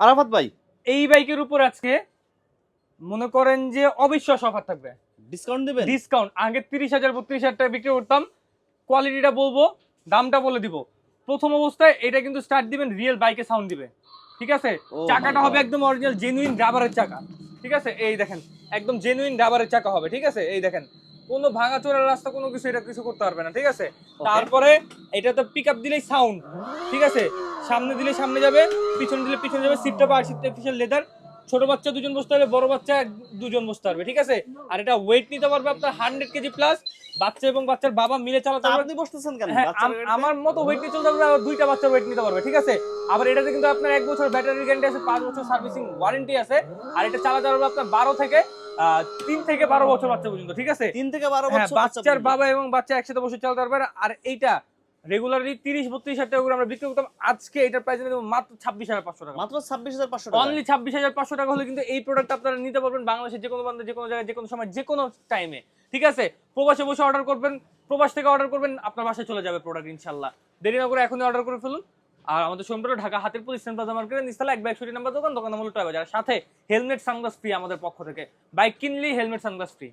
আরাফাত ভাই? এই বাইকের উপর আজকে মনে করেন যে অবিশ্বাস অফার থাকবে। ডিসকাউন্ট দিবেন? ডিসকাউন্ট আগে তিরিশ হাজার বত্রিশ হাজার টাকা বিক্রি করতাম। কোয়ালিটিটা বলব দামটা বলে দিব। প্রথম অবস্থায় এটা কিন্তু স্টার্ট দিবেন রিয়েল বাইকে সাউন্ড দিবে। ঠিক আছে? চাকাটা হবে একদম অরিজিনাল জেনুইন রাবারের চাকা। ঠিক আছে? এই দেখেন একদম জেনুইন রাবারের চাকা হবে। ঠিক আছে? এই দেখেন কোনো ভাঙাচোরা রাস্তা কোনো কিছু এটা কিছু করতে পারবে না। ঠিক আছে? তারপরে এটা তো পিক আপ দিলেই সাউন্ড ঠিক আছে? সামনে দিলে সামনে যাবে পিছনে দিলে পিছনে যাবে সিটটা বা সিটটা পিছনে লেদার ছোট বাচ্চা দুজন বসতে পারবে বড় বাচ্চা দুজন বসতে পারবে ঠিক আছে? আর এটা ওয়েট নিতে পারবে আপনার হান্ড্রেড কেজি প্লাস বাচ্চা এবং বাচ্চার বাবা মিলে চালাতে পারবে। আপনি বসতেছেন কেন? হ্যাঁ? আমার মতো ওয়েট নিয়ে চলতে পারবে দুইটা বাচ্চার ওয়েট নিতে পারবে ঠিক আছে? আবার এটাতে কিন্তু আপনার এক বছর ব্যাটারি গ্যারান্টি আছে পাঁচ বছর সার্ভিসিং ওয়ারেন্টি আছে। আর এটা চালাতে পারবে আপনার বারো থেকে আহ, তিন থেকে বারো বছর বাচ্চা পর্যন্ত ঠিক আছে? তিন থেকে বারো হ্যাঁ বছর বাচ্চার বাবা এবং বাচ্চা একসাথে বসে চালাতে পারবে। আর এইটা রেগুলারলি তিরিশ বত্রিশ হাজার টাকা করে আমরা বিক্রি করতাম। আজকে এটার প্রাইস মাত্র ছাব্বিশ হাজার পাঁচশো টাকা। মাত্র ছাব্বিশ হাজার পাঁচশো টাকা। অনলি ছাব্বিশ হাজার পাঁচশো টাকা হলে কিন্তু এই প্রোডাক্ট আপনারা নিতে পারবেন বাংলাদেশের যে কোনো বান্ধব যে কোনো জায়গায় যে কোনো সময় যে কোনো টাইমে ঠিক আছে? প্রবাসে বসে অর্ডার করবেন প্রবাস থেকে অর্ডার করবেন আপনার বাসায় চলে যাবে প্রোডাক্ট ইনশাল্লাহ দেরি না করে এখনই অর্ডার করে ফেলুন। আর আমাদের সোমবার ঢাকা হাতের পুলিশ ইস্টার্ন প্লাজা মার্কেটের নিস্তালা এক একশো নাম্বার দোকান দোকান নাম হলো টয় বাজার সাথে হেলমেট সানগ্লাস ফ্রি আমাদের পক্ষ থেকে। বাইক কিনলেই হেলমেট সানগ্লাস ফ্রি।